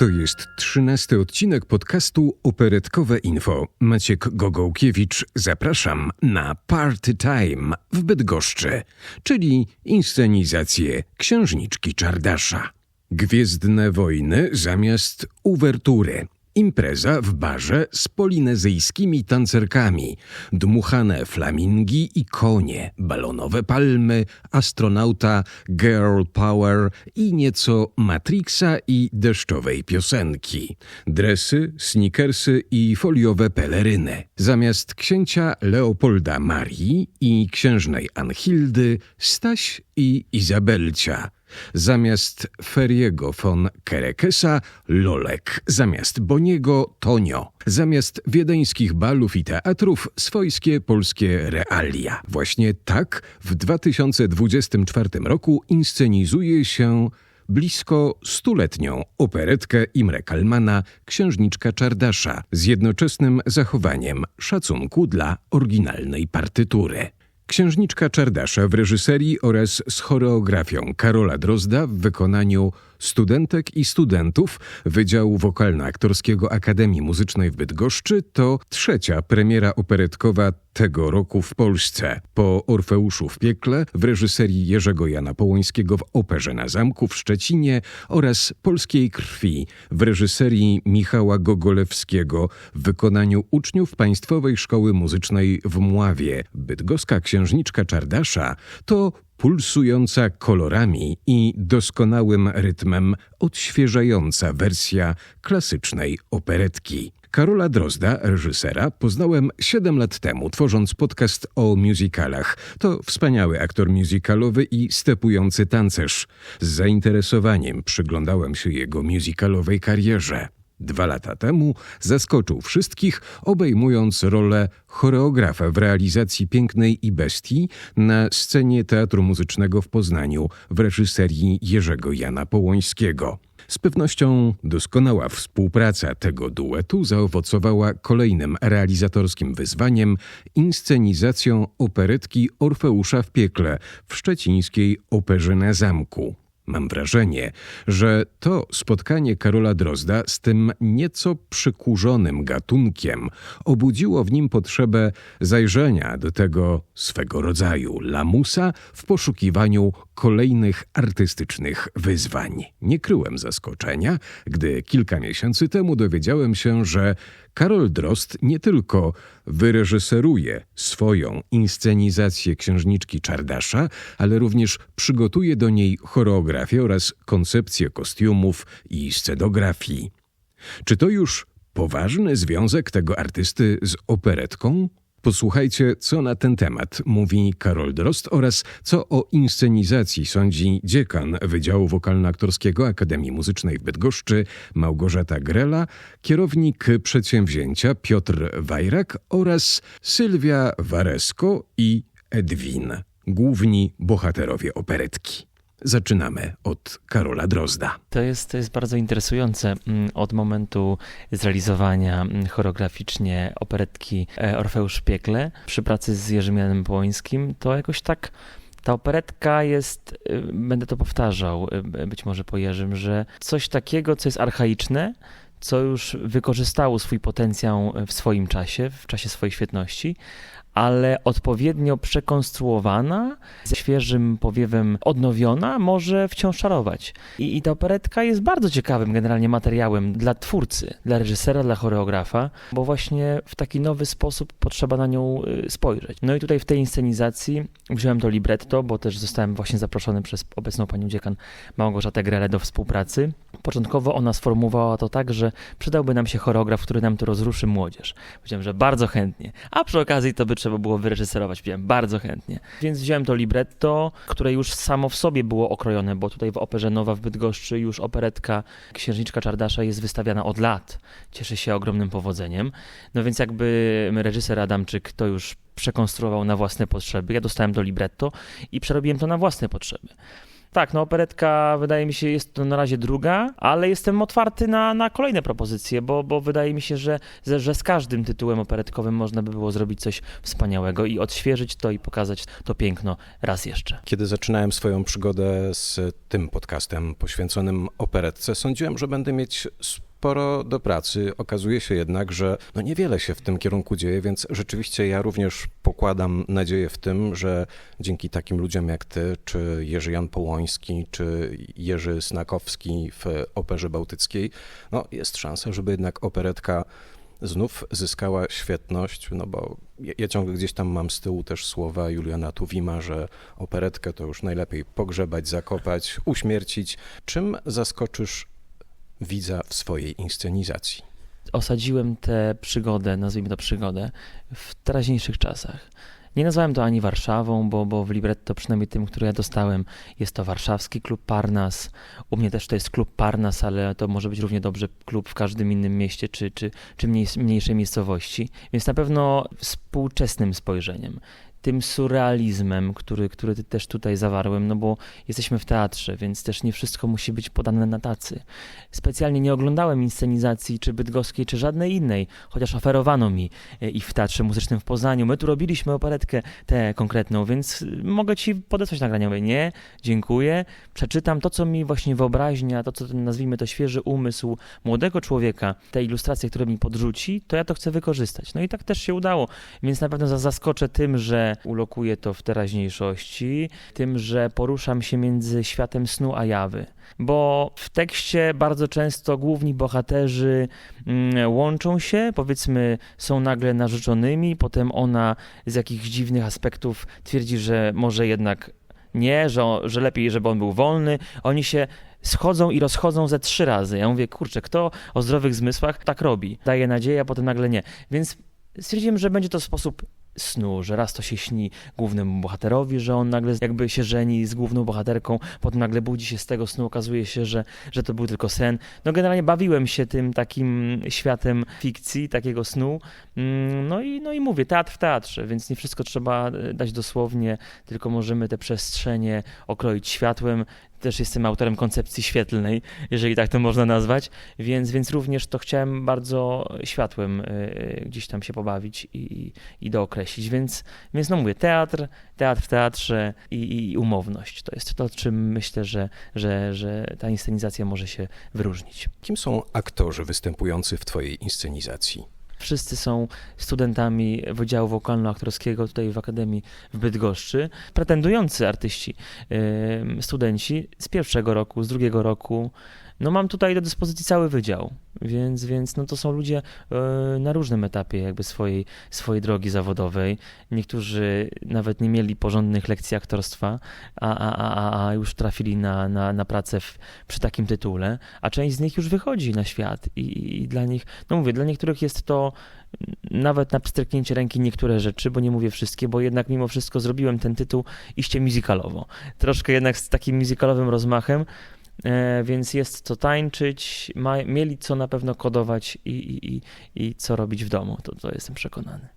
To jest trzynasty odcinek podcastu Operetkowe Info. Maciek Gogołkiewicz, zapraszam na Party Time w Bydgoszczy, czyli inscenizację Księżniczki Czardasza. Gwiezdne wojny zamiast uwertury. Impreza w barze z polinezyjskimi tancerkami, dmuchane flamingi i konie, balonowe palmy, astronauta, girl power i nieco Matrixa i deszczowej piosenki. Dresy, sneakersy i foliowe peleryny. Zamiast księcia Leopolda Marii i księżnej Anhildy, Staś i Izabelcia. Zamiast Feriego von Kerekesa Lolek, zamiast Boniego Tonio, zamiast wiedeńskich balów i teatrów swojskie polskie realia. Właśnie tak w 2024 roku inscenizuje się blisko stuletnią operetkę Imre Kalmana Księżniczka Czardasza z jednoczesnym zachowaniem szacunku dla oryginalnej partytury. Księżniczka Czardasza w reżyserii oraz z choreografią Karola Drozda w wykonaniu studentek i studentów Wydziału Wokalno-Aktorskiego Akademii Muzycznej w Bydgoszczy to trzecia premiera operetkowa tego roku w Polsce. Po Orfeuszu w piekle w reżyserii Jerzego Jana Połońskiego w Operze na Zamku w Szczecinie oraz Polskiej Krwi w reżyserii Michała Gogolewskiego w wykonaniu uczniów Państwowej Szkoły Muzycznej w Mławie. Bydgoska Księżniczka Czardasza to pulsująca kolorami i doskonałym rytmem odświeżająca wersja klasycznej operetki. Karola Drozda, reżysera, poznałem 7 lat temu, tworząc podcast o musicalach. To wspaniały aktor musicalowy i stepujący tancerz. Z zainteresowaniem przyglądałem się jego musicalowej karierze. Dwa lata temu zaskoczył wszystkich, obejmując rolę choreografa w realizacji Pięknej i Bestii na scenie Teatru Muzycznego w Poznaniu w reżyserii Jerzego Jana Połońskiego. Z pewnością doskonała współpraca tego duetu zaowocowała kolejnym realizatorskim wyzwaniem inscenizacją operetki Orfeusza w piekle w szczecińskiej Operze na Zamku. Mam wrażenie, że to spotkanie Karola Drozda z tym nieco przykurzonym gatunkiem obudziło w nim potrzebę zajrzenia do tego swego rodzaju lamusa w poszukiwaniu kolejnych artystycznych wyzwań. Nie kryłem zaskoczenia, gdy kilka miesięcy temu dowiedziałem się, że Karol Drost nie tylko wyreżyseruje swoją inscenizację księżniczki Czardasza, ale również przygotuje do niej choreografię oraz koncepcję kostiumów i scenografii. Czy to już poważny związek tego artysty z operetką? Posłuchajcie, co na ten temat mówi Karol Drost oraz co o inscenizacji sądzi dziekan Wydziału Wokalno-Aktorskiego Akademii Muzycznej w Bydgoszczy Małgorzata Grela, kierownik przedsięwzięcia Piotr Wajrak oraz Sylwia Waresko i Edwin, główni bohaterowie operetki. Zaczynamy od Karola Drozda. To jest, to jest bardzo interesujące. Mm, od momentu zrealizowania mm, choreograficznie operetki e, Orfeusz piekle przy pracy z Jerzym Janem to jakoś tak ta operetka jest, y, będę to powtarzał, y, być może po Jerzym, że coś takiego, co jest archaiczne, co już wykorzystało swój potencjał w swoim czasie, w czasie swojej świetności, ale odpowiednio przekonstruowana, ze świeżym powiewem odnowiona, może wciąż czarować. I, I ta operetka jest bardzo ciekawym generalnie materiałem dla twórcy, dla reżysera, dla choreografa, bo właśnie w taki nowy sposób potrzeba na nią y, spojrzeć. No i tutaj w tej inscenizacji wziąłem to libretto, bo też zostałem właśnie zaproszony przez obecną panią dziekan Małgorzatę Grele do współpracy. Początkowo ona sformułowała to tak, że przydałby nam się choreograf, który nam to rozruszy młodzież. Powiedziałem, że bardzo chętnie, a przy okazji to by trzeba było wyreżyserować. Powiedziałem, bardzo chętnie. Więc wziąłem to libretto, które już samo w sobie było okrojone, bo tutaj w Operze Nowa w Bydgoszczy już operetka Księżniczka Czardasza jest wystawiana od lat. Cieszy się ogromnym powodzeniem. No więc jakby reżyser Adamczyk to już przekonstruował na własne potrzeby. Ja dostałem to libretto i przerobiłem to na własne potrzeby. Tak, no operetka wydaje mi się jest to na razie druga, ale jestem otwarty na, na kolejne propozycje, bo, bo wydaje mi się, że, że, z każdym tytułem operetkowym można by było zrobić coś wspaniałego i odświeżyć to i pokazać to piękno raz jeszcze. Kiedy zaczynałem swoją przygodę z tym podcastem poświęconym operetce, sądziłem, że będę mieć sporo do pracy. Okazuje się jednak, że no niewiele się w tym kierunku dzieje, więc rzeczywiście ja również pokładam nadzieję w tym, że dzięki takim ludziom jak ty, czy Jerzy Jan Połoński, czy Jerzy Snakowski w Operze Bałtyckiej, no jest szansa, żeby jednak operetka znów zyskała świetność, no bo ja, ja, ciągle gdzieś tam mam z tyłu też słowa Juliana Tuwima, że operetkę to już najlepiej pogrzebać, zakopać, uśmiercić. Czym zaskoczysz widza w swojej inscenizacji? Osadziłem tę przygodę, nazwijmy to przygodę, w teraźniejszych czasach. Nie nazwałem to ani Warszawą, bo, bo w libretto, przynajmniej tym, który ja dostałem, jest to warszawski klub Parnas. U mnie też to jest klub Parnas, ale to może być równie dobrze klub w każdym innym mieście czy, czy, czy mniej, mniejszej miejscowości. Więc na pewno współczesnym spojrzeniem tym surrealizmem, który, który też tutaj zawarłem, no bo jesteśmy w teatrze, więc też nie wszystko musi być podane na tacy. Specjalnie nie oglądałem inscenizacji czy bydgoskiej, czy żadnej innej, chociaż oferowano mi e, i w Teatrze Muzycznym w Poznaniu. My tu robiliśmy operetkę tę konkretną, więc mogę ci podesłać nagrania. Mówię, nie, dziękuję. Przeczytam to, co mi właśnie wyobraźnia, to, co nazwijmy to świeży umysł młodego człowieka, te ilustracje, które mi podrzuci, to ja to chcę wykorzystać. No i tak też się udało, więc na pewno zaskoczę tym, że ulokuję to w teraźniejszości, tym, że poruszam się między światem snu a jawy. Bo w tekście bardzo często główni bohaterzy mm, łączą się, powiedzmy, są nagle narzeczonymi, potem ona z jakichś dziwnych aspektów twierdzi, że może jednak nie, że, że lepiej, żeby on był wolny. Oni się schodzą i rozchodzą ze trzy razy. Ja mówię, kurczę, kto o zdrowych zmysłach tak robi? Daje nadzieję, a potem nagle nie. Więc stwierdziłem, że będzie to sposób snu, że raz to się śni głównemu bohaterowi, że on nagle jakby się żeni z główną bohaterką, potem nagle budzi się z tego snu, okazuje się, że, że to był tylko sen. No generalnie bawiłem się tym takim światem fikcji, takiego snu. Mm, no i, no i mówię, teatr w teatrze, więc nie wszystko trzeba e, dać dosłownie, tylko możemy te przestrzenie okroić światłem, też jestem autorem koncepcji świetlnej, jeżeli tak to można nazwać, więc, więc również to chciałem bardzo światłem y, gdzieś tam się pobawić i, i dookreślić. Więc, więc no mówię, teatr, teatr w teatrze i, i umowność. To jest to, czym myślę, że, że, że ta inscenizacja może się wyróżnić. Kim są aktorzy występujący w Twojej inscenizacji? Wszyscy są studentami Wydziału Wokalno-Aktorskiego tutaj w Akademii w Bydgoszczy. Pretendujący artyści, studenci z pierwszego roku, z drugiego roku. No mam tutaj do dyspozycji cały wydział, więc, więc no to są ludzie e, na różnym etapie jakby swojej, swojej drogi zawodowej. Niektórzy nawet nie mieli porządnych lekcji aktorstwa, a, a, a, a już trafili na, na, na pracę w, przy takim tytule, a część z nich już wychodzi na świat i, i dla nich, no mówię, dla niektórych jest to nawet na pstryknięcie ręki niektóre rzeczy, bo nie mówię wszystkie, bo jednak mimo wszystko zrobiłem ten tytuł iście musicalowo. Troszkę jednak z takim musicalowym rozmachem, więc jest co tańczyć, ma, mieli co na pewno kodować i, i, i, i co robić w domu, to, to jestem przekonany.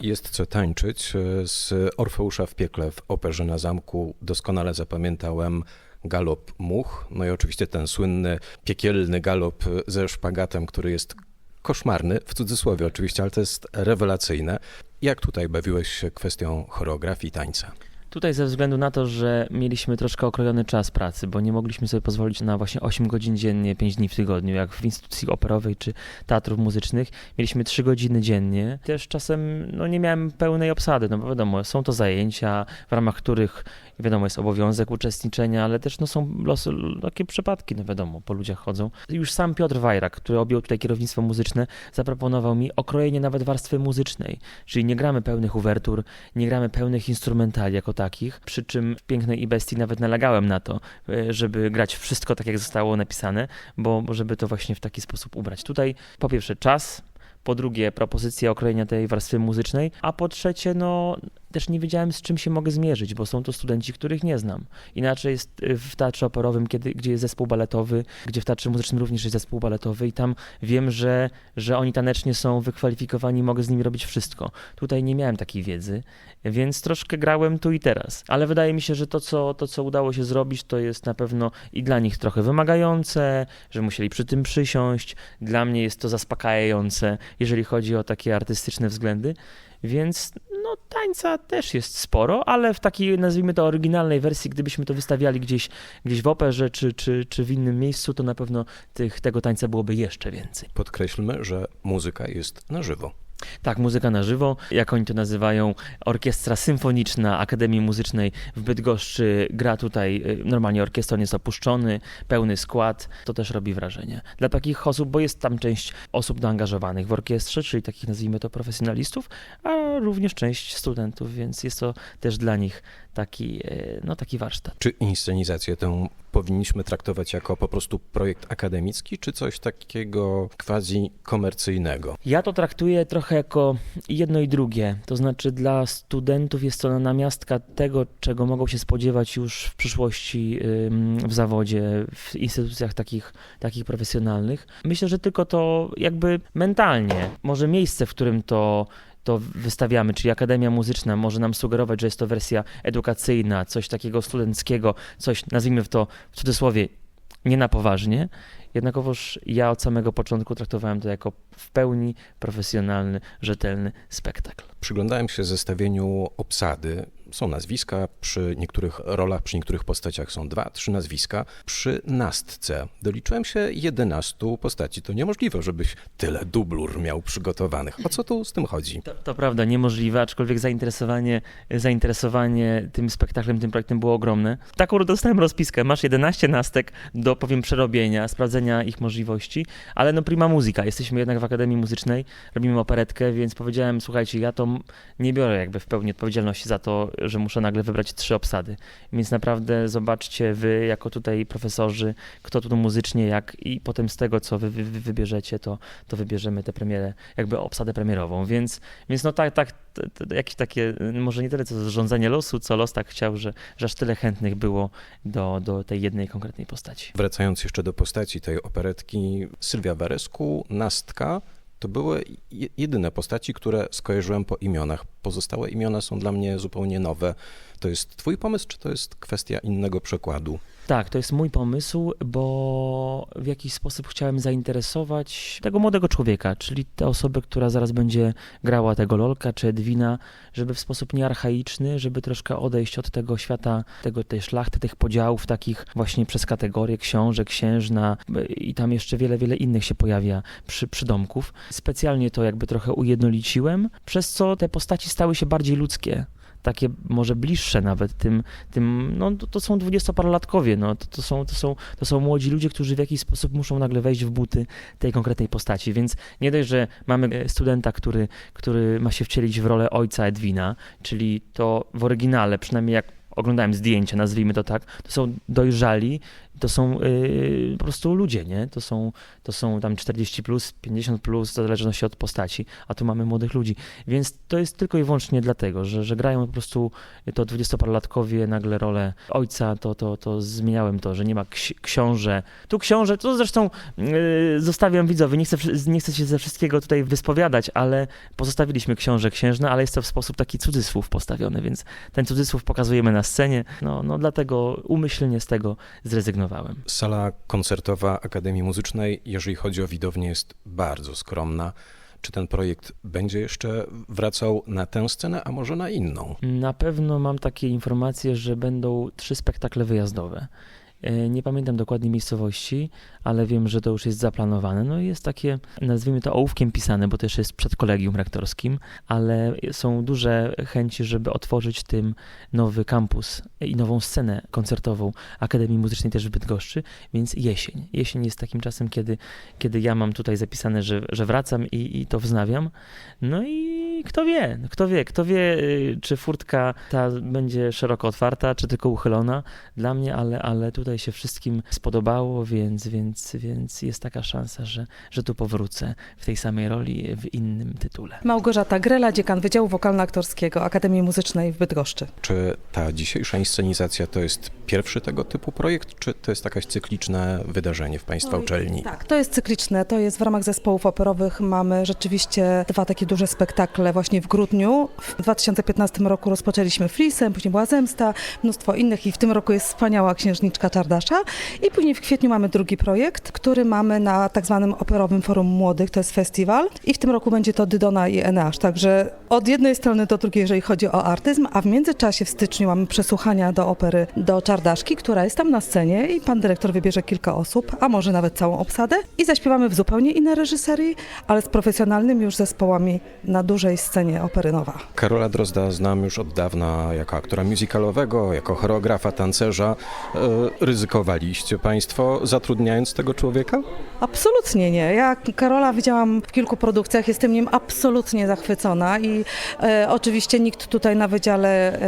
Jest co tańczyć. E, z Orfeusza w piekle w Operze na Zamku doskonale zapamiętałem galop much, no i oczywiście ten słynny, piekielny galop ze szpagatem, który jest koszmarny, w cudzysłowie oczywiście, ale to jest rewelacyjne. Jak tutaj bawiłeś się kwestią choreografii tańca? Tutaj ze względu na to, że mieliśmy troszkę okrojony czas pracy, bo nie mogliśmy sobie pozwolić na właśnie 8 godzin dziennie, 5 dni w tygodniu, jak w instytucji operowej czy teatrów muzycznych. Mieliśmy 3 godziny dziennie. Też czasem no, nie miałem pełnej obsady, no bo wiadomo, są to zajęcia, w ramach których wiadomo, jest obowiązek uczestniczenia, ale też no, są losy, takie przypadki, no wiadomo, po ludziach chodzą. Już sam Piotr Wajrak, który objął tutaj kierownictwo muzyczne, zaproponował mi okrojenie nawet warstwy muzycznej, czyli nie gramy pełnych uwertur, nie gramy pełnych instrumentali jako takich, przy czym w Pięknej i Bestii nawet nalegałem na to, e, żeby grać wszystko tak, jak zostało napisane, bo żeby to właśnie w taki sposób ubrać. Tutaj po pierwsze czas, po drugie propozycja okrojenia tej warstwy muzycznej, a po trzecie no też nie wiedziałem, z czym się mogę zmierzyć, bo są to studenci, których nie znam. Inaczej jest y, w teatrze operowym, kiedy, gdzie jest zespół baletowy, gdzie w teatrze muzycznym również jest zespół baletowy i tam wiem, że, że oni tanecznie są wykwalifikowani, mogę z nimi robić wszystko. Tutaj nie miałem takiej wiedzy, więc troszkę grałem tu i teraz. Ale wydaje mi się, że to co, to, co udało się zrobić, to jest na pewno i dla nich trochę wymagające, że musieli przy tym przysiąść. Dla mnie jest to zaspokajające, jeżeli chodzi o takie artystyczne względy. Więc no, tańca też jest sporo, ale w takiej, nazwijmy to, oryginalnej wersji, gdybyśmy to wystawiali gdzieś, gdzieś w operze czy, czy, czy w innym miejscu, to na pewno tych, tego tańca byłoby jeszcze więcej. Podkreślmy, że muzyka jest na żywo. Tak, muzyka na żywo, jak oni to nazywają, orkiestra symfoniczna Akademii Muzycznej w Bydgoszczy gra tutaj, y, normalnie orkiestron jest opuszczony, pełny skład, to też robi wrażenie. Dla takich osób, bo jest tam część osób zaangażowanych w orkiestrze, czyli takich nazwijmy to profesjonalistów, a również część studentów, więc jest to też dla nich taki, y, no, taki warsztat. Czy inscenizację tę powinniśmy traktować jako po prostu projekt akademicki, czy coś takiego quasi komercyjnego? Ja to traktuję trochę jako jedno i drugie. To znaczy, dla studentów jest to namiastka tego, czego mogą się spodziewać już w przyszłości w zawodzie, w instytucjach takich, takich profesjonalnych. Myślę, że tylko to jakby mentalnie, może miejsce, w którym to to wystawiamy, czyli Akademia Muzyczna może nam sugerować, że jest to wersja edukacyjna, coś takiego studenckiego, coś, nazwijmy to w cudzysłowie, nie na poważnie. Jednakowoż ja od samego początku traktowałem to jako w pełni profesjonalny, rzetelny spektakl. Przyglądałem się zestawieniu obsady. Są nazwiska, przy niektórych rolach, przy niektórych postaciach są dwa, trzy nazwiska. Przy nastce doliczyłem się 11 postaci. To niemożliwe, żebyś tyle dublur miał przygotowanych. O co tu z tym chodzi? To, to prawda, niemożliwe, aczkolwiek zainteresowanie, zainteresowanie tym spektaklem, tym projektem było ogromne. Taką dostałem rozpiskę, masz 11 nastek do, powiem, przerobienia, sprawdzenia ich możliwości, ale no prima muzyka, jesteśmy jednak w Akademii Muzycznej, robimy operetkę, więc powiedziałem, słuchajcie, ja to nie biorę jakby w pełni odpowiedzialności za to, że muszę nagle wybrać trzy obsady, więc naprawdę zobaczcie wy, jako tutaj profesorzy, kto tu muzycznie, jak i potem z tego, co wy, wy, wy wybierzecie, to, to wybierzemy tę premierę, jakby obsadę premierową, więc, więc no tak, tak, jakieś takie, może nie tyle co zarządzanie losu, co los tak chciał, że, że aż tyle chętnych było do, do tej jednej konkretnej postaci. Wracając jeszcze do postaci tej operetki, Sylwia Weresku, Nastka, to były jedyne postaci, które skojarzyłem po imionach. Pozostałe imiona są dla mnie zupełnie nowe. To jest Twój pomysł, czy to jest kwestia innego przekładu? Tak, to jest mój pomysł, bo w jakiś sposób chciałem zainteresować tego młodego człowieka, czyli tę osobę, która zaraz będzie grała tego Lolka czy Edwina, żeby w sposób niearchaiczny, żeby troszkę odejść od tego świata, tego, tej szlachty, tych podziałów takich właśnie przez kategorie książek, księżna i tam jeszcze wiele, wiele innych się pojawia przy, przydomków. Specjalnie to jakby trochę ujednoliciłem, przez co te postaci stały się bardziej ludzkie takie może bliższe nawet tym, tym no to, to są dwudziestoparolatkowie, no to, to, są, to, są, to są młodzi ludzie, którzy w jakiś sposób muszą nagle wejść w buty tej konkretnej postaci, więc nie dość, że mamy studenta, który, który ma się wcielić w rolę ojca Edwina, czyli to w oryginale, przynajmniej jak oglądałem zdjęcia, nazwijmy to tak, to są dojrzali, to są yy, po prostu ludzie, nie? To są, to są tam 40 plus, 50 plus, w zależności od postaci, a tu mamy młodych ludzi. Więc to jest tylko i wyłącznie dlatego, że, że grają po prostu to dwudziestoparolatkowie nagle rolę ojca, to, to, to zmieniałem to, że nie ma ksi książę. Tu książę, to zresztą yy, zostawiam widzowie, nie chcę, nie chcę się ze wszystkiego tutaj wyspowiadać, ale pozostawiliśmy książę księżna, ale jest to w sposób taki cudzysłów postawiony, więc ten cudzysłów pokazujemy na scenie, no, no dlatego umyślnie z tego zrezygnowałem. Sala koncertowa Akademii Muzycznej, jeżeli chodzi o widownię, jest bardzo skromna. Czy ten projekt będzie jeszcze wracał na tę scenę, a może na inną? Na pewno mam takie informacje, że będą trzy spektakle wyjazdowe. Nie pamiętam dokładnie miejscowości, ale wiem, że to już jest zaplanowane. No i jest takie, nazwijmy to ołówkiem pisane, bo też jest przed kolegium rektorskim, ale są duże chęci, żeby otworzyć tym nowy kampus i nową scenę koncertową Akademii Muzycznej też w Bydgoszczy, więc jesień. Jesień jest takim czasem, kiedy, kiedy ja mam tutaj zapisane, że, że wracam i, i to wznawiam. No i kto wie, kto wie, kto wie, czy furtka ta będzie szeroko otwarta, czy tylko uchylona dla mnie, ale, ale tutaj się wszystkim spodobało, więc, więc, więc jest taka szansa, że, że tu powrócę w tej samej roli w innym tytule. Małgorzata Grela, dziekan Wydziału Wokalno-Aktorskiego Akademii Muzycznej w Bydgoszczy. Czy ta dzisiejsza inscenizacja to jest pierwszy tego typu projekt, czy to jest jakaś cykliczne wydarzenie w Państwa uczelni? Tak, to jest cykliczne, to jest w ramach zespołów operowych. Mamy rzeczywiście dwa takie duże spektakle właśnie w grudniu. W 2015 roku rozpoczęliśmy Flisem, później była Zemsta, mnóstwo innych i w tym roku jest wspaniała Księżniczka Czardasza. I później w kwietniu mamy drugi projekt, który mamy na tak zwanym Operowym Forum Młodych, to jest festiwal. I w tym roku będzie to Dydona i Eneasz, także od jednej strony do drugiej, jeżeli chodzi o artyzm, a w międzyczasie w styczniu mamy przesłuchania do opery do Czardaszki, która jest tam na scenie i pan dyrektor wybierze kilka osób, a może nawet całą obsadę i zaśpiewamy w zupełnie innej reżyserii, ale z profesjonalnymi już zespołami na dużej scenie opery Nowa. Karola Drozda znam już od dawna jako aktora musicalowego, jako choreografa, tancerza. E, ryzykowaliście Państwo zatrudniając tego człowieka? Absolutnie nie. Ja Karola widziałam w kilku produkcjach, jestem nim absolutnie zachwycona i e, oczywiście nikt tutaj na wydziale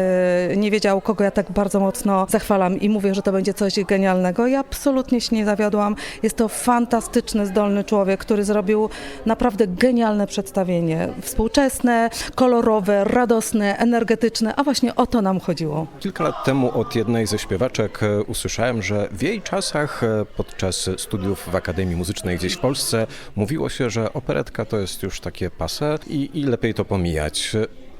e, nie wiedział, kogo ja tak bardzo mocno zachwalam i mówię, że to będzie coś genialnego i absolutnie się nie zawiodłam. Jest to fantastyczny, zdolny człowiek, który zrobił naprawdę genialne przedstawienie. Współczesne, kolorowe, radosne, energetyczne, a właśnie o to nam chodziło. Kilka lat temu od jednej ze śpiewaczek e, usłyszałem, że w jej czasach e, podczas studiów w Akademii Muzycznej gdzieś w Polsce mówiło się, że operetka to jest już takie pase i, i lepiej to pomijać.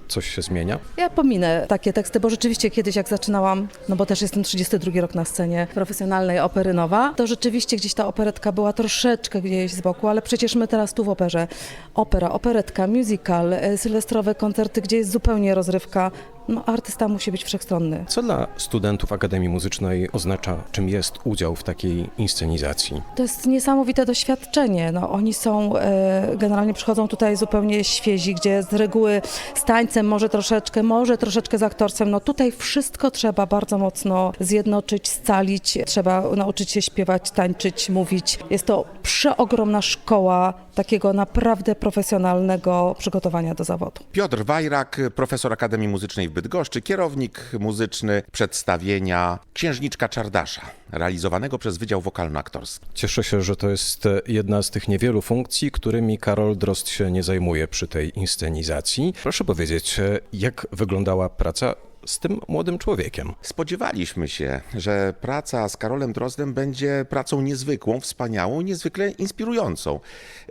Coś się zmienia? Ja pominę takie teksty, bo rzeczywiście kiedyś jak zaczynałam, no bo też jestem 32 rok na scenie profesjonalnej opery Nowa, to rzeczywiście gdzieś ta operetka była troszeczkę gdzieś z boku, ale przecież my teraz tu w operze, opera, operetka, musical, sylwestrowe koncerty, gdzie jest zupełnie rozrywka, no artysta musi być wszechstronny. Co dla studentów Akademii Muzycznej oznacza, czym jest udział w takiej inscenizacji? To jest niesamowite doświadczenie. No, oni są, e, generalnie przychodzą tutaj zupełnie świezi, gdzie z reguły z tańcem może troszeczkę, może troszeczkę z aktorstwem. No tutaj wszystko trzeba bardzo mocno zjednoczyć, scalić. Trzeba nauczyć się śpiewać, tańczyć, mówić. Jest to przeogromna szkoła takiego naprawdę profesjonalnego przygotowania do zawodu. Piotr Wajrak, profesor Akademii Muzycznej w Bydgoszczy, kierownik muzyczny przedstawienia Księżniczka Czardasza, realizowanego przez Wydział Wokalno-Aktorski. Cieszę się, że to jest jedna z tych niewielu funkcji, którymi Karol Drozd się nie zajmuje przy tej inscenizacji. Proszę powiedzieć, jak wyglądała praca z tym młodym człowiekiem? Spodziewaliśmy się, że praca z Karolem Drozdem będzie pracą niezwykłą, wspaniałą, niezwykle inspirującą.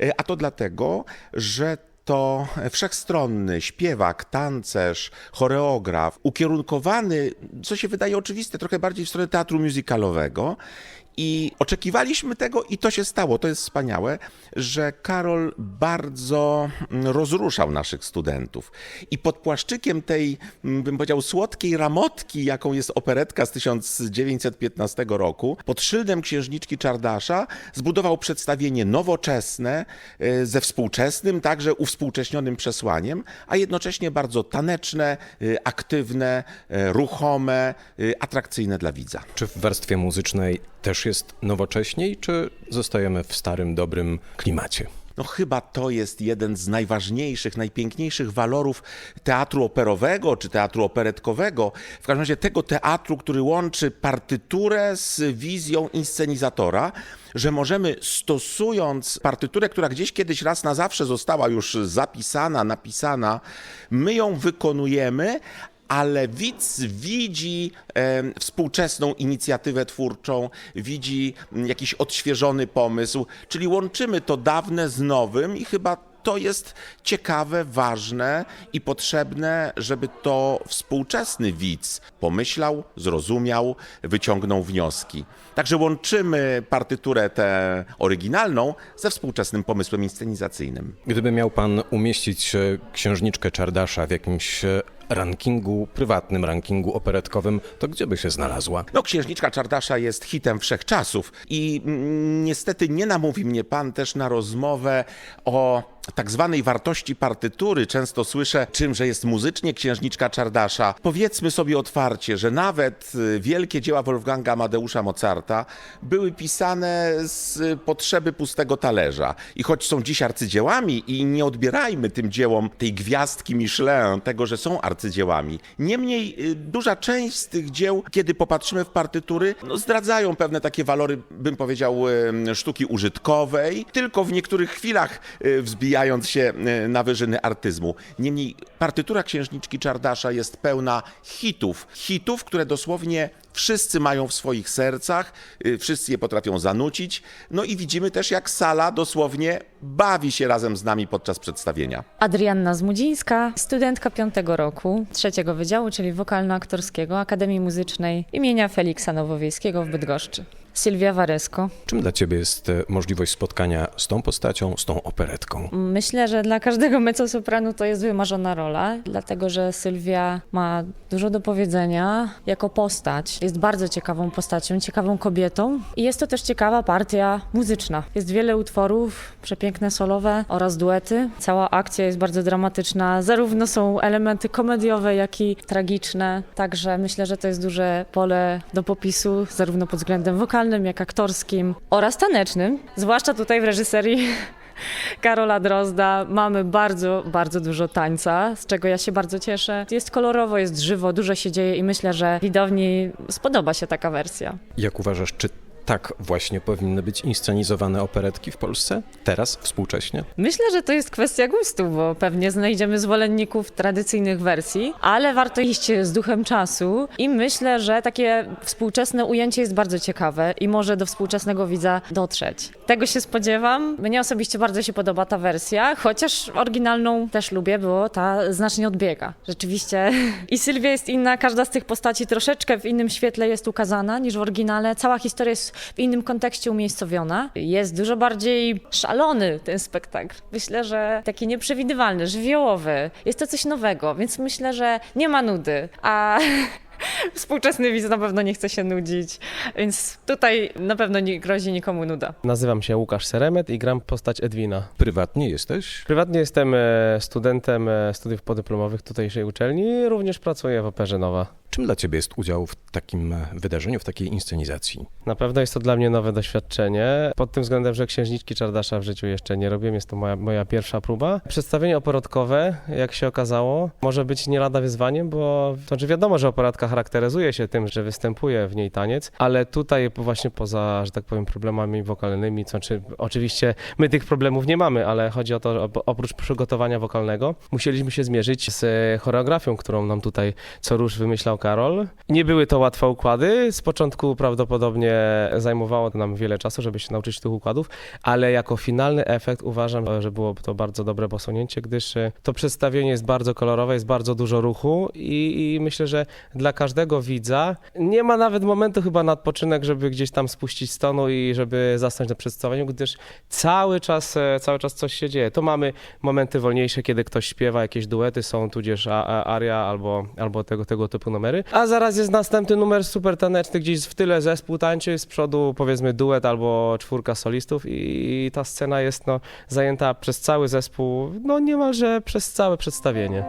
E, A to dlatego, że to wszechstronny śpiewak, tancerz, choreograf, ukierunkowany, co się wydaje oczywiste, trochę bardziej w stronę teatru musicalowego. I oczekiwaliśmy tego, i to się stało. To jest wspaniałe, że Karol bardzo mm, rozruszał naszych studentów. I pod płaszczykiem tej, mm, bym powiedział, słodkiej ramotki, jaką jest operetka z 1915 roku, pod szyldem księżniczki Czardasza zbudował przedstawienie nowoczesne, e, ze współczesnym, także uwspółcześnionym przesłaniem, a jednocześnie bardzo taneczne, e, aktywne, e, ruchome, atrakcyjne dla widza. Czy w warstwie muzycznej też jest nowocześniej, czy zostajemy w starym, dobrym klimacie? No chyba to jest jeden z najważniejszych, najpiękniejszych walorów teatru operowego czy teatru operetkowego. W każdym razie tego teatru, który łączy partyturę z wizją inscenizatora, że możemy stosując partyturę, która gdzieś kiedyś raz na zawsze została już zapisana, napisana, my ją wykonujemy, ale widz widzi współczesną inicjatywę twórczą, widzi mm, jakiś odświeżony pomysł, czyli łączymy to dawne z nowym i chyba to jest ciekawe, ważne i potrzebne, żeby to współczesny widz pomyślał, zrozumiał, wyciągnął wnioski. Także łączymy partyturę tę oryginalną ze współczesnym pomysłem inscenizacyjnym. Gdyby miał pan umieścić e, księżniczkę Czardasza w jakimś e, rankingu, prywatnym rankingu operetkowym, to gdzie by się znalazła? No, Księżniczka Czardasza jest hitem wszechczasów i mm, niestety nie namówi mnie pan też na rozmowę o tak zwanej wartości partytury często słyszę, czymże jest muzycznie księżniczka Czardasza. Powiedzmy sobie otwarcie, że nawet y, wielkie dzieła Wolfganga Amadeusza Mozarta były pisane z potrzeby pustego talerza. I choć są dziś arcydziełami i nie odbierajmy tym dziełom tej gwiazdki Michelin, tego, że są arcydziełami. Niemniej y, duża część z tych dzieł, kiedy popatrzymy w partytury, no, zdradzają pewne takie walory, bym powiedział, y, sztuki użytkowej, tylko w niektórych chwilach y, wzbijając się y, na wyżyny artyzmu. Niemniej partytura księżniczki Czardasza jest pełna hitów. Hitów, które dosłownie wszyscy mają w swoich sercach, y, wszyscy je potrafią zanucić. No i widzimy też, jak sala dosłownie bawi się razem z nami podczas przedstawienia. Adrianna Zmudzińska, studentka piątego roku, trzeciego wydziału, czyli wokalno-aktorskiego Akademii Muzycznej imienia Feliksa Nowowiejskiego w Bydgoszczy. Sylwia Waresko. Czym dla ciebie jest e, możliwość spotkania z tą postacią, z tą operetką? Myślę, że dla każdego mezzosopranu to jest wymarzona rola, dlatego że Sylwia ma dużo do powiedzenia jako postać. Jest bardzo ciekawą postacią, ciekawą kobietą i jest to też ciekawa partia muzyczna. Jest wiele utworów, przepiękne solowe oraz duety. Cała akcja jest bardzo dramatyczna. Zarówno są elementy komediowe, jak i tragiczne. Także myślę, że to jest duże pole do popisu, zarówno pod względem wokalnym, jak aktorskim oraz tanecznym. Zwłaszcza tutaj w reżyserii Karola Drozda mamy bardzo, bardzo dużo tańca, z czego ja się bardzo cieszę. Jest kolorowo, jest żywo, dużo się dzieje i myślę, że widowni spodoba się taka wersja. Jak uważasz, czy tak właśnie powinny być inscenizowane operetki w Polsce? Teraz, współcześnie? Myślę, że to jest kwestia gustu, bo pewnie znajdziemy zwolenników tradycyjnych wersji, ale warto iść z duchem czasu i myślę, że takie współczesne ujęcie jest bardzo ciekawe i może do współczesnego widza dotrzeć. Tego się spodziewam. Mnie osobiście bardzo się podoba ta wersja, chociaż oryginalną też lubię, bo ta znacznie odbiega. Rzeczywiście. I Sylwia jest inna, każda z tych postaci troszeczkę w innym świetle jest ukazana niż w oryginale. Cała historia jest w innym kontekście umiejscowiona. Jest dużo bardziej szalony ten spektakl. Myślę, że taki nieprzewidywalny, żywiołowy. Jest to coś nowego, więc myślę, że nie ma nudy. A współczesny widz na pewno nie chce się nudzić, więc tutaj na pewno nie grozi nikomu nuda. Nazywam się Łukasz Seremet i gram postać Edwina. Prywatnie jesteś? Prywatnie jestem e, studentem e, studiów podyplomowych tutejszej uczelni, również pracuję w Operze Nowa. Czym dla ciebie jest udział w takim e, wydarzeniu, w takiej inscenizacji? Na pewno jest to dla mnie nowe doświadczenie, pod tym względem, że Księżniczki Czardasza w życiu jeszcze nie robiłem, jest to moja, moja pierwsza próba. Przedstawienie oporotkowe, jak się okazało, może być nie lada wyzwaniem, bo to znaczy wiadomo, że operatka charakteryzuje się tym, że występuje w niej taniec, ale tutaj właśnie poza, że tak powiem, problemami wokalnymi, to znaczy oczywiście my tych problemów nie mamy, ale chodzi o to, oprócz przygotowania wokalnego musieliśmy się zmierzyć z choreografią, którą nam tutaj co rusz wymyślał Karol. Nie były to łatwe układy. Z początku prawdopodobnie zajmowało nam wiele czasu, żeby się nauczyć tych układów, ale jako finalny efekt uważam, że było to bardzo dobre posunięcie, gdyż e, to przedstawienie jest bardzo kolorowe, jest bardzo dużo ruchu i, i myślę, że dla każdego widza nie ma nawet momentu chyba na odpoczynek, żeby gdzieś tam spuścić z tonu i żeby zasnąć na przedstawieniu, gdyż cały czas, e, cały czas coś się dzieje. To mamy momenty wolniejsze, kiedy ktoś śpiewa, jakieś duety są, tudzież aria albo, albo tego, tego typu numery. A zaraz jest następny numer super taneczny, gdzieś w tyle zespół tańczy, z przodu powiedzmy duet albo czwórka solistów i ta scena jest no, zajęta przez cały zespół, no niemalże przez całe przedstawienie.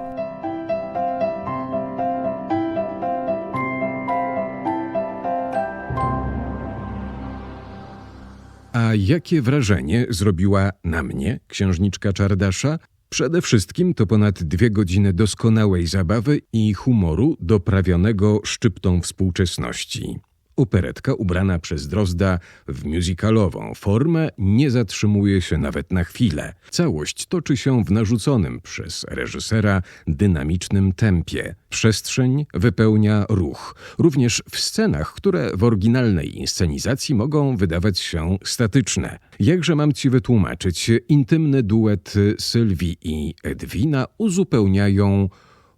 A jakie wrażenie zrobiła na mnie księżniczka Czardasza? Przede wszystkim to ponad dwie godziny doskonałej zabawy i humoru doprawionego szczyptą współczesności. Operetka ubrana przez Drozda w musicalową formę nie zatrzymuje się nawet na chwilę. Całość toczy się w narzuconym przez reżysera dynamicznym tempie. Przestrzeń wypełnia ruch, również w scenach, które w oryginalnej inscenizacji mogą wydawać się statyczne. Jakże mam ci wytłumaczyć, intymny duet Sylwii i Edwina uzupełniają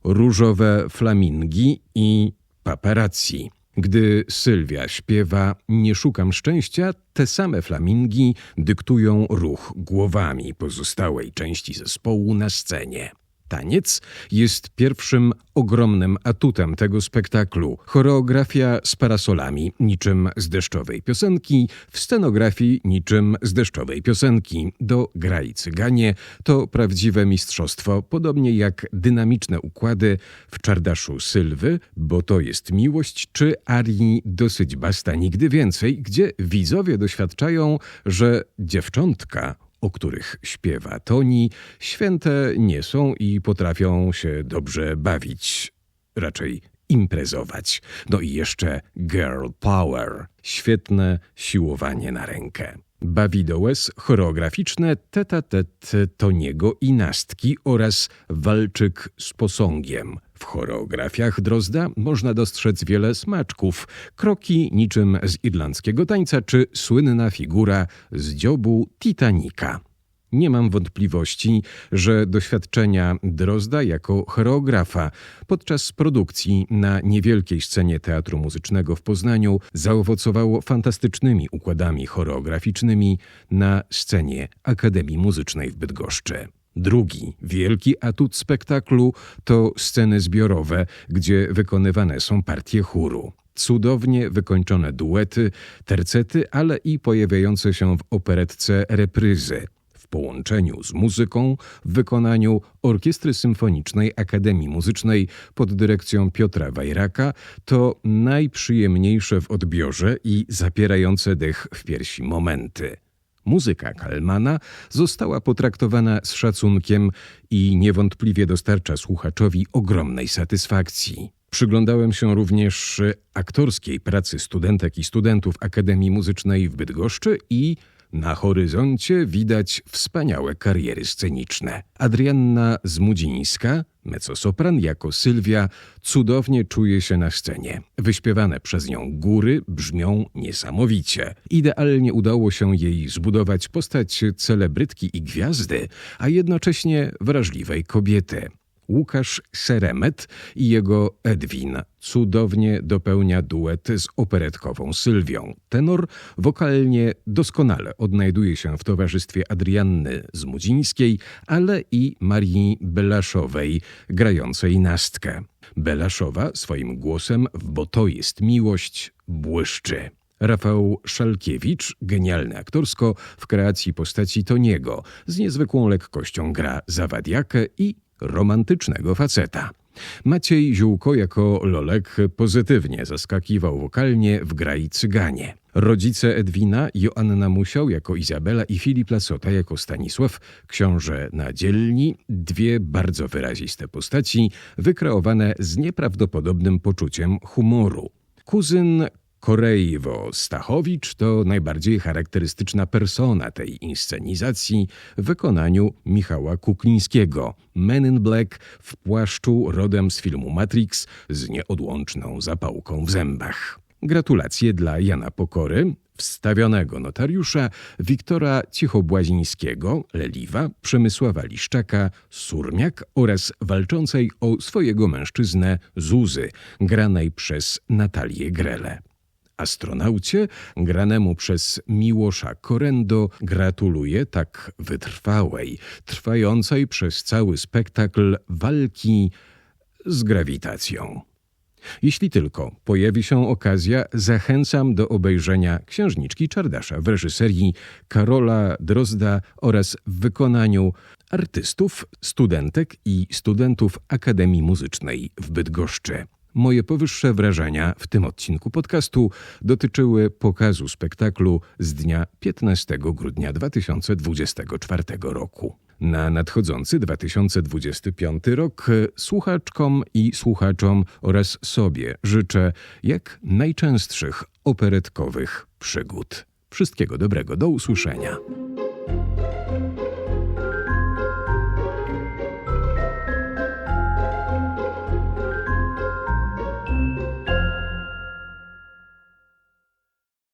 różowe flamingi i paparazzi. Gdy Sylwia śpiewa Nie szukam szczęścia, te same flamingi dyktują ruch głowami pozostałej części zespołu na scenie. Taniec jest pierwszym ogromnym atutem tego spektaklu. Choreografia z parasolami, niczym z deszczowej piosenki, w scenografii niczym z deszczowej piosenki. Do Graj Cyganie to prawdziwe mistrzostwo, podobnie jak dynamiczne układy w Czardaszu Sylwy, bo to jest miłość, czy arii Dosyć basta nigdy więcej, gdzie widzowie doświadczają, że dziewczątka o których śpiewa Toni, święte nie są i potrafią się dobrze bawić, raczej imprezować. No i jeszcze girl power, świetne siłowanie na rękę. Bawi do łez choreograficzne tete-tet Toniego i Nastki oraz walczyk z posągiem. W choreografiach Drozda można dostrzec wiele smaczków, kroki niczym z irlandzkiego tańca czy słynna figura z dziobu Titanica. Nie mam wątpliwości, że doświadczenia Drozda jako choreografa podczas produkcji na niewielkiej scenie Teatru Muzycznego w Poznaniu zaowocowało fantastycznymi układami choreograficznymi na scenie Akademii Muzycznej w Bydgoszczy. Drugi wielki atut spektaklu to sceny zbiorowe, gdzie wykonywane są partie chóru. Cudownie wykończone duety, tercety, ale i pojawiające się w operetce repryzy w połączeniu z muzyką w wykonaniu Orkiestry Symfonicznej Akademii Muzycznej pod dyrekcją Piotra Wajraka to najprzyjemniejsze w odbiorze i zapierające dech w piersi momenty. Muzyka Kalmana została potraktowana z szacunkiem i niewątpliwie dostarcza słuchaczowi ogromnej satysfakcji. Przyglądałem się również aktorskiej pracy studentek i studentów Akademii Muzycznej w Bydgoszczy i na horyzoncie widać wspaniałe kariery sceniczne. Adrianna Zmudzińska, mezzosopran jako Sylwia, cudownie czuje się na scenie. Wyśpiewane przez nią góry brzmią niesamowicie. Idealnie udało się jej zbudować postać celebrytki i gwiazdy, a jednocześnie wrażliwej kobiety. Łukasz Seremet i jego Edwin cudownie dopełnia duet z operetkową Sylwią. Tenor wokalnie doskonale odnajduje się w towarzystwie Adrianny Zmudzińskiej, ale i Marii Belaszowej, grającej Nastkę. Belaszowa swoim głosem w Bo to jest miłość błyszczy. Rafał Szalkiewicz, genialny aktorsko w kreacji postaci Toniego, z niezwykłą lekkością gra zawadiakę i romantycznego faceta. Maciej Ziółko jako Lolek pozytywnie zaskakiwał wokalnie w Grai Cyganie. Rodzice Edwina, Joanna Musiał jako Izabela i Filip Lasota jako Stanisław, książę na dzielni, dwie bardzo wyraziste postaci, wykreowane z nieprawdopodobnym poczuciem humoru. Kuzyn Korejwo Stachowicz to najbardziej charakterystyczna persona tej inscenizacji w wykonaniu Michała Kuklińskiego, Men in Black w płaszczu rodem z filmu Matrix z nieodłączną zapałką w zębach. Gratulacje dla Jana Pokory, wstawionego notariusza, Wiktora Cichobłazińskiego, Leliwa, Przemysława Liszczaka, Surmiak oraz walczącej o swojego mężczyznę Zuzy, granej przez Natalię Grele. Astronaucie, granemu przez Miłosza Korendo, gratuluje tak wytrwałej, trwającej przez cały spektakl walki z grawitacją. Jeśli tylko pojawi się okazja, zachęcam do obejrzenia Księżniczki Czardasza w reżyserii Karola Drozda oraz w wykonaniu artystów, studentek i studentów Akademii Muzycznej w Bydgoszczy. Moje powyższe wrażenia w tym odcinku podcastu dotyczyły pokazu spektaklu z dnia 15 grudnia 2024 roku. Na nadchodzący 2025 rok słuchaczkom i słuchaczom oraz sobie życzę jak najczęstszych operetkowych przygód. Wszystkiego dobrego, do usłyszenia.